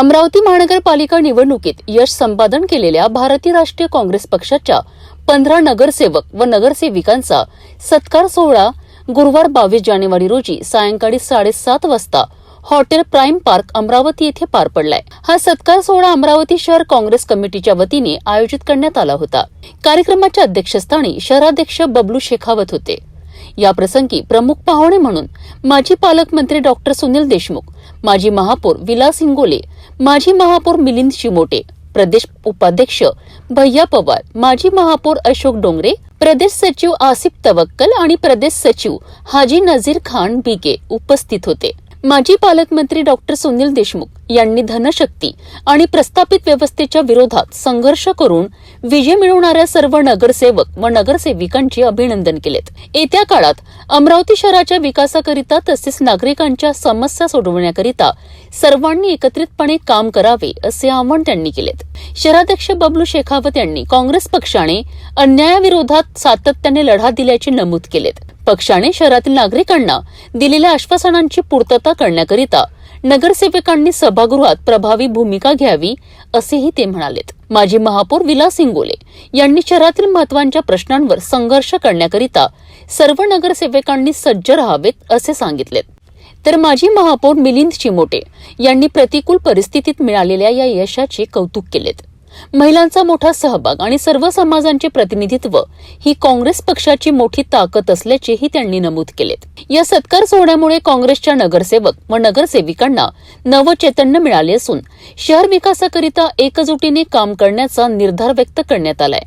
अमरावती महानगरपालिका निवडणुकीत यश संपादन केलेल्या भारतीय राष्ट्रीय काँग्रेस पक्षाच्या पंधरा नगरसेवक व नगरसेविकांचा सत्कार सोहळा गुरुवार बावीस जानेवारी रोजी सायंकाळी साडेसात वाजता हॉटेल प्राईम पार्क अमरावती येथे पार पडलाय. हा सत्कार सोहळा अमरावती शहर काँग्रेस कमिटीच्या वतीने आयोजित करण्यात आला होता. कार्यक्रमाच्या अध्यक्षस्थानी शहराध्यक्ष बबलू शेखावत होते. या प्रसंगी प्रमुख पाहुणे म्हणून माजी पालकमंत्री डॉक्टर सुनील देशमुख माजी महापौर विलास हिंगोले माजी महापौर मिलिंद शिमोटे प्रदेश उपाध्यक्ष भैया पवार माजी महापौर अशोक डोंगरे प्रदेश सचिव आसिफ तवक्कल आणि प्रदेश सचिव हाजी नझीर खान बिगे उपस्थित होते. माजी पालकमंत्री डॉक्टर सुनील देशमुख यांनी धनशक्ती आणि प्रस्थापित व्यवस्थेच्या विरोधात संघर्ष करून विजय मिळवणाऱ्या सर्व नगरसेवक व नगरसेविकांचे अभिनंदन केलेत. येत्या काळात अमरावती शहराच्या विकासाकरिता तसेच नागरिकांच्या समस्या सोडवण्याकरिता सर्वांनी एकत्रितपणे काम करावे असे आवाहन त्यांनी केलेत. शहराध्यक्ष बबलू शेखावत यांनी काँग्रेस पक्षाने अन्यायाविरोधात सातत्याने लढा दिल्याचे नमूद केलेत. पक्षाने शहरातील नागरिकांना दिलेल्या आश्वासनांची पूर्तता करण्याकरिता नगरसेवकांनी सभागृहात प्रभावी भूमिका घ्यावी असेही ते म्हणालेत. माजी महापौर विलास इंगोले यांनी शहरातील महत्त्वाच्या प्रश्नांवर संघर्ष करण्याकरिता सर्व नगरसेवकांनी सज्ज राहावेत असे सांगितलेत. तर माजी महापौर मिलिंद चिमोटे यांनी प्रतिकूल परिस्थितीत मिळालेल्या या यशाचे कौतुक केलेत. महिलांचा मोठा सहभाग आणि सर्व समाजांचे प्रतिनिधित्व ही काँग्रेस पक्षाची मोठी ताकद असल्याचेही त्यांनी नमूद केलेत. या सत्कार सोहळ्यामुळे काँग्रेसच्या नगरसेवक व नगरसेविकांना नवचैतन्य मिळाले असून शहर विकासाकरिता एकजुटीने काम करण्याचा निर्धार व्यक्त करण्यात आलाय.